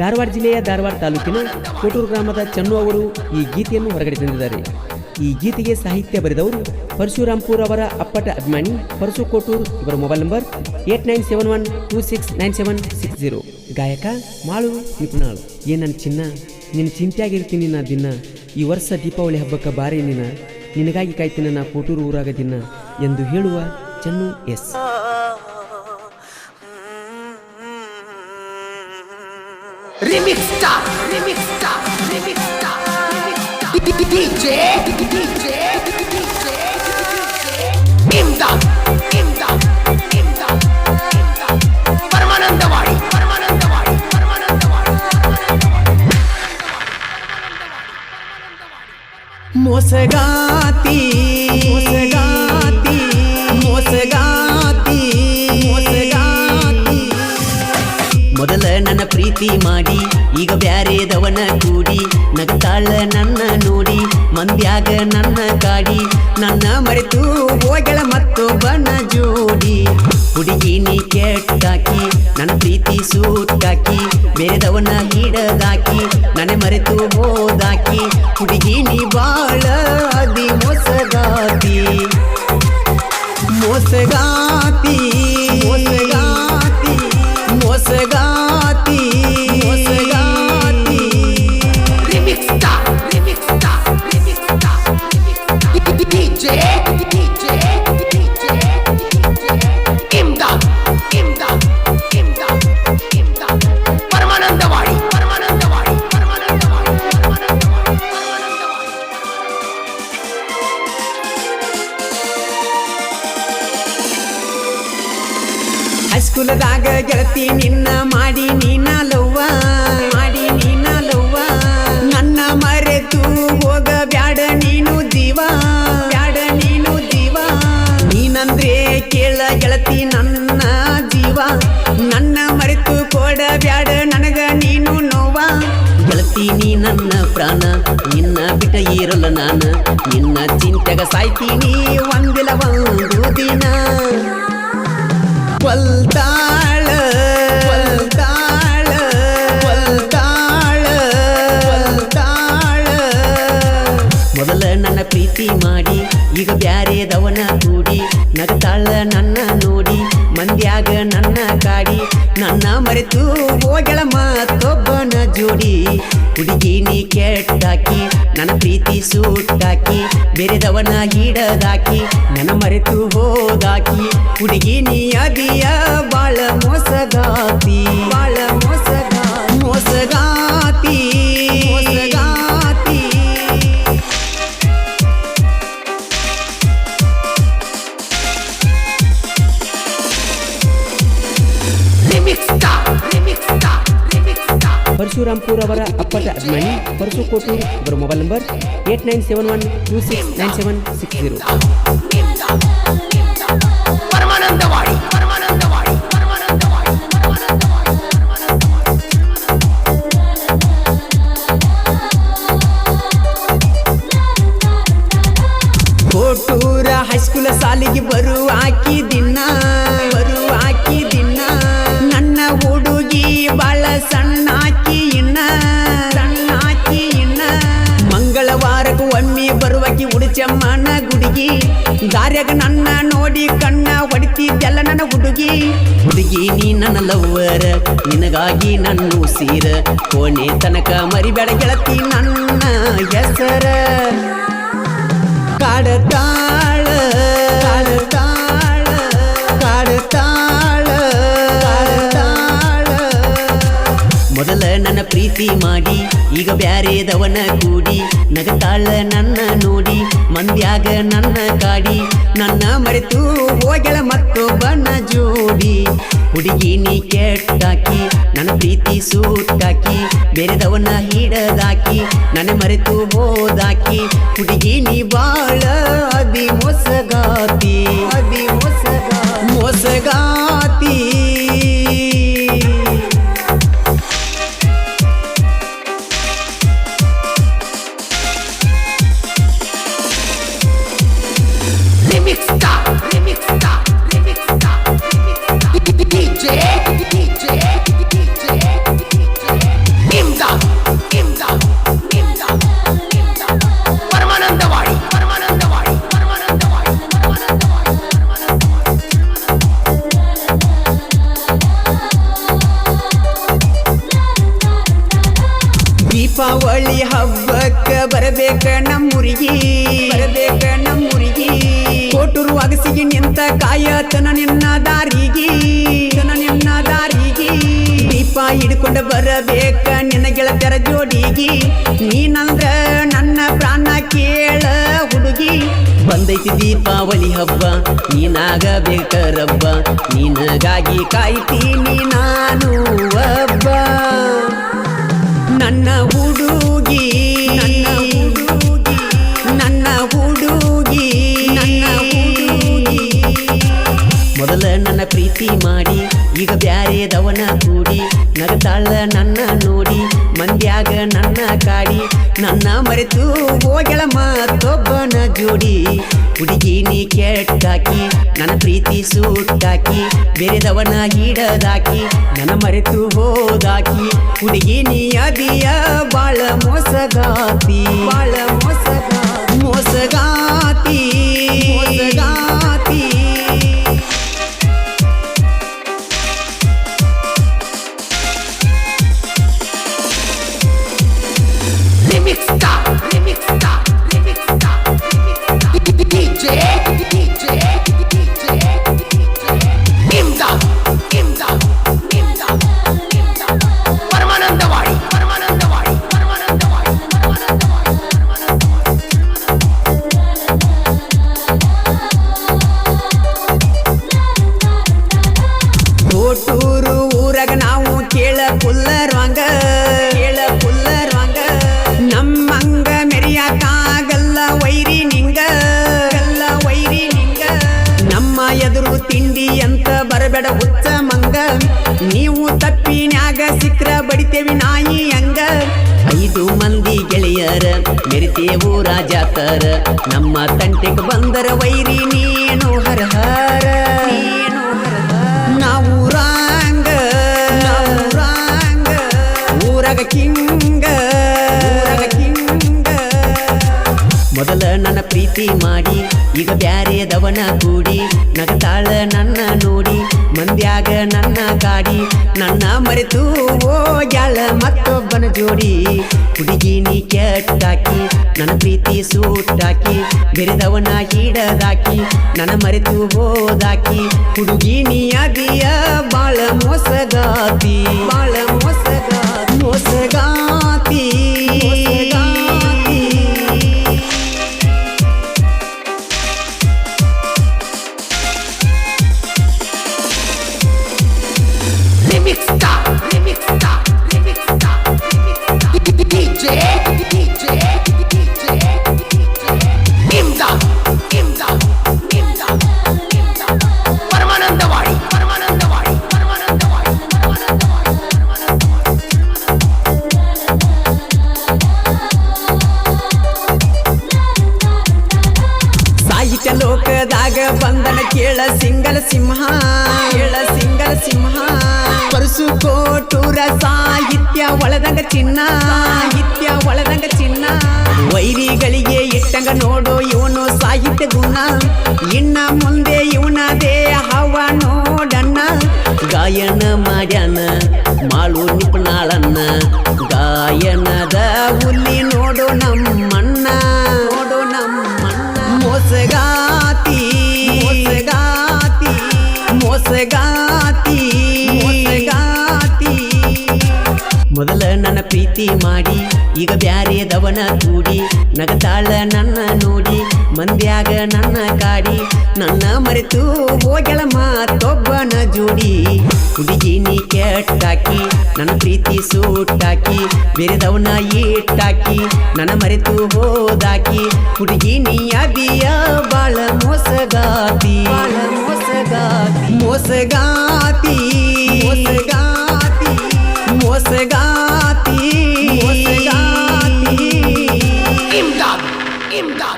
ಧಾರವಾಡ ಜಿಲ್ಲೆಯ ಧಾರವಾಡ ತಾಲೂಕಿನ ಕೋಟೂರು ಗ್ರಾಮದ ಚನ್ನು ಅವರು ಈ ಗೀತೆಯನ್ನು ಹೊರಗಡೆ ತಂದಿದ್ದಾರೆ. ಈ ಗೀತೆಗೆ ಸಾಹಿತ್ಯ ಬರೆದವರು ಪರಶುರಾಂಪುರ್ ಅವರ ಅಪ್ಪಟ ಅಭಿಮಾನಿ ಪರಶು ಕೋಟೂರ್ ಇವರ mobile number eight nine seven one two six nine seven six zero. ಗಾಯಕ ಮಾಳು ನಿಪುಣಾಳು ಏ ನನ್ನ ಚಿನ್ನ? ನಿನ್ನ ಚಿಂತೆಯಾಗಿರ್ತೀನಿ ನಾ ದಿನ. ಈ ವರ್ಷ ದೀಪಾವಳಿ ಹಬ್ಬಕ್ಕೆ ಬಾರಿ ನಿನ್ನ. ನಿನಗಾಗಿ ಕಾಯ್ತೀನಿ ನಾ ಕೋಟೂರು ಊರಾಗ ದಿನ ಎಂದು ಹೇಳುವ Channu S. Remix star DJ DJ DJ Paramanand Paramanand Paramanand मोसगाती ಬ್ಯಾರೇದವನ ಕೂಡಿ, ನಗ್ತಾಳ ನನ್ನ ನೋಡಿ, ಮಂದ್ಯಾಗ ನನ್ನ ಕಾಡಿ, ನನ್ನ ಮರೆತು ಹೋಗಳ ಮತ್ತೊಬ್ಬನ ಜೋಡಿ. ಹುಡುಗಿ ನೀ ಕೆಟ್ಟಾಕಿ ನನ್ನ ಪ್ರೀತಿ ಸೂತ್ತಾಕಿ ಬೇರೆದವನ ಹಿಡದಾಕಿ ನನ್ನ ಮರೆತು ಹೋದಾಕಿ, ಹುಡುಗಿ ನೀ ಬಾಳ ಅದಿ ಮೋಸಗಾತಿ. ಮೋಸಗಾತಿ ಮೋಸಗಾತಿ ಮೋಸಗಾತಿ ಮೋಸಗಾತಿ. ಹೈಸ್ಕೂಲದಾಗ ಗೆಳತಿ ನಿನ್ನ ಮಾಡಿ ನೀನ ಲವ್ವ, ಮಾಡಿ ನೀನ ಲವ್ವ. ನನ್ನ ಮರೆತು ಹೋಗ ಬ್ಯಾಡ ನೀನು ಜೀವ ಬ್ಯಾಡ ನೀನು ಜೀವ ನೀನಂದ್ರೆ ಕೇಳ ಗೆಳತಿ ನನ್ನ ಜೀವ. ನನ್ನ ಮರೆತು ಕೊಡ ಬ್ಯಾಡ ನನಗ ನೀನು ನೋವ. ಗೆಳತಿ ನೀ ನನ್ನ ಪ್ರಾಣ, ನಿನ್ನ ಬಿಟ್ಟ ಇರಲ್ಲ ನಾನು. ನಿನ್ನ ಚಿಂತೆಗ ಸಾಯ್ತೀನಿ. ಕೆಟ್ಟಾಕಿ ನನ್ನ ಪ್ರೀತಿ ಸೂಟಾಕಿ ಬೇರೆದವನ ಗಿಡದಾಕಿ ನನ್ನ ಮರೆತು ಹೋದಾಕಿ ಹುಡುಗಿ ನೀ ಬಾಳ ಮೋಸಗಾತಿ ಪರಶುರಾಂಪುರ್ ಅವರ ಅಪ್ಪಟ ಅಭಿಮಾನಿ ಪರಸು ಕೋಟೂರ್ ಅವರ mobile number eight nine seven one two six nine seven six zero ದಾರ್ಯಾಗ ನನ್ನ ನೋಡಿ ಕಣ್ಣ ಹೊಡಿತಿದ್ದೆಲ್ಲ ನನ್ನ ಹುಡುಗಿ. ಹುಡುಗಿ, ನೀ ನನ್ನ ಲವ್ವರ ನಿನಗಾಗಿ ನನ್ನ ಸೀರ. ಕೋಣೆ ತನಕ ಮರಿಬೇಡ ಗೆಳತಿ ನನ್ನ ಹೆಸರ. ಕಾಡತಾಳ ಕಾಡತಾಳ ಕಾಡತಾಳ. ಪ್ರೀತಿ ಮಾಡಿ, ಈಗ ಬ್ಯಾರೇದವನ ಕೂಡಿ, ನಗತಾಳ ನನ್ನ ನೋಡಿ, ಮಂದ್ಯಾಗ ನನ್ನ ಕಾಡಿ, ನನ್ನ ಮರೆತು ಹೋಗಳ ಮತ್ತೊಬ್ಬನ ಜೋಡಿ. ಹುಡುಗಿ ನೀ ಕೆಟ್ಟಾಕಿ, ನನ್ನ ಪ್ರೀತಿ ಬೇರೆ ಬೇರೆದವನ ಹಿಡದಾಕಿ ನನ್ನ ಮರೆತು ಹೋದಾಕಿ, ಹುಡುಗಿ ನೀ ಬಾಳ ದೀಪಾವಳಿ ಹಬ್ಬಕ್ಕ ಬರಬೇಕ ನಮ್ಮುರಿಗೆ ಬರಬೇಕ ನಮ್ಮುರಿಗೆ ಕೋಟೂರು ಅಗಸಿಗೆ ನಿಂತ ಕಾಯತನ ನಿನ್ನ ದಾರಿಗೆ ಹಿಡ್ಕೊಂಡ ಬರಬೇಕ ನಿನ್ನ ಗೆಳತರ ಜೋಡಿಗಿ. ನೀನಂದ್ರ ನನ್ನ ಪ್ರಾಣ ಕೇಳ ಹುಡುಗಿ. ಬಂದೈತಿ ದೀಪಾವಳಿ ಹಬ್ಬ, ನೀನಾಗಬೇಕರಬ್ಬ. ನಿನಗಾಗಿ ಕಾಯ್ತೀನಿ ನಾನು ಒಬ್ಬ. ನನ್ನ ಹುಡುಗಿ ನನ್ನ ಹುಡುಗಿ. ಮೊದಲ ನನ್ನ ಪ್ರೀತಿ ಮಾಡಿ, ಈಗ ಬ್ಯಾರೆದವನ ನಗತಾಳ ನನ್ನ ನೋಡಿ ಮಂದ್ಯಾಗ ನನ್ನ ಕಾಡಿ. ನನ್ನ ಮರೆತು ಹೋಗಳ ಮಾತೊಬ್ಬನ ಜೋಡಿ. ಹುಡುಗಿ ನೀ ಕೆಟ್ಟಾಕಿ ನನ್ನ ಪ್ರೀತಿ ಸೂಟಾಕಿ ಬೇರೆದವನ ಹಿಡದಾಕಿ ನನ್ನ ಮರೆತು ಹೋದಾಕಿ. ಹುಡುಗಿ ನೀ ಅದಿಯ ಬಾಳ ಮೋಸಗಾತಿ. ಬಾಳ ಮೋಸಗಾ ಮೋಸಗಾತಿ. ಮೋಸಗಾತಿ. ಬರಬೇಡ ಹುಚ್ಚ ಮಂಗ. ನೀವು ತಪ್ಪಿನ್ಯಾಗ ಸಿಕ್ರ ಬಡಿತೇವಿ ನಾಯಿ ಹಂಗ ಐದು ಮಂದಿ ಗೆಳೆಯರ ಮೆರಿತೇವು ರಾಜಾತರ. ನಮ್ಮ ತಂಟೆಗೆ ಬಂದರ ವೈರಿ ನೀನು ಹರ ಹರ ನೀನು ಹರ ಹರ. ನಾವು ರಾಂಗ. ರಾಂಗ ಊರಾಗ ಕಿಂಗ. ಮೊದಲ ನನ್ನ ಪ್ರೀತಿ ಮಾಡಿ, ಈಗ ಬ್ಯಾರೆದವನ ಕೂಡಿ, ನಗತಾಳ ನನ್ನ ಮಂದ್ಯಾಗ ನನ್ನ ಗಾಡಿ, ನನ್ನ ಮರೆತು ಹೋಗ್ಯಾಳ ಮತ್ತೊಬ್ಬನ ಜೋಡಿ. ಹುಡುಗಿ ನೀ ಕೆಟ್ಟಾಕಿ, ನನ್ನ ಪ್ರೀತಿ ಸೂಟಾಕಿ ಬೆರೆದವನ ಹಿಡದಾಕಿ ನನ್ನ ಮರೆತು ಹೋದಾಕಿ. ಹುಡುಗಿ ನೀ ಅದಿಯ ಬಾಳ ಮೋಸಗಾತಿ ಬಾಳ ಮೋಸಗಾತಿ. ಸಾಹಿತ್ಯ ಲೋಕದಾಗ ಬಂದನ ಕೇಳ ಸಿಂಗಲ ಸಿಂಹ, ಕೇಳ ಸಿಂಗಲ ಸಿಂಹ. ಪರಸು ಕೋಟೂರ ಸಾಹಿತ್ಯ ಒಳದಂಗ ಚಿನ್ನ, ಸಾಹಿತ್ಯ ಒಳದಂಗ ಚಿನ್ನ. ವೈರಿಗಳಿಗೆ ಇಟ್ಟಂಗ ನೋಡು ಇವನು ಸಾಹಿತ್ಯ ಗುಣ. ಇನ್ನ ಮುಂದೆ ಇವನದೇ ಹವ ನೋಡಣ್ಣ, ಗಾಯನ ಮಾಡ್ಯಾನ. ಮೊದಲ ನನ್ನ ಪ್ರೀತಿ ಮಾಡಿ ಈಗ ಬ್ಯಾರೆದವನ ಕೂಡಿ ನಗತಾಳ ನನ್ನ ನೋಡಿ ಮಂದ್ಯಾಗ ನನ್ನ ಕಾಡಿ ನನ್ನ ಮರೆತು ಹೋಗಳ ಮಾತೊಬ್ಬನ ಜೋಡಿ. ಹುಡುಗಿ ನೀ ಕೆಟ್ಟಾಕಿ ನನ್ನ ಪ್ರೀತಿ ಸೂಟಾಕಿ ಬೇರೆದವನ ಈಟಾಕಿ ನನ್ನ ಮರೆತು ಹೋದಾಕಿ ಹುಡುಗಿ ನೀ ಅದಿಯ ಬಾಳ ಮೋಸಗಾತಿ. ಮೋಸಗಾತಿ. ಮೋಸಗಾತಿ. ಹೊಸಗಾತಿ. ಹೊಸಗಾತಿ. ಇಮ್ದಾದ್ ಇಮ್ದಾದ್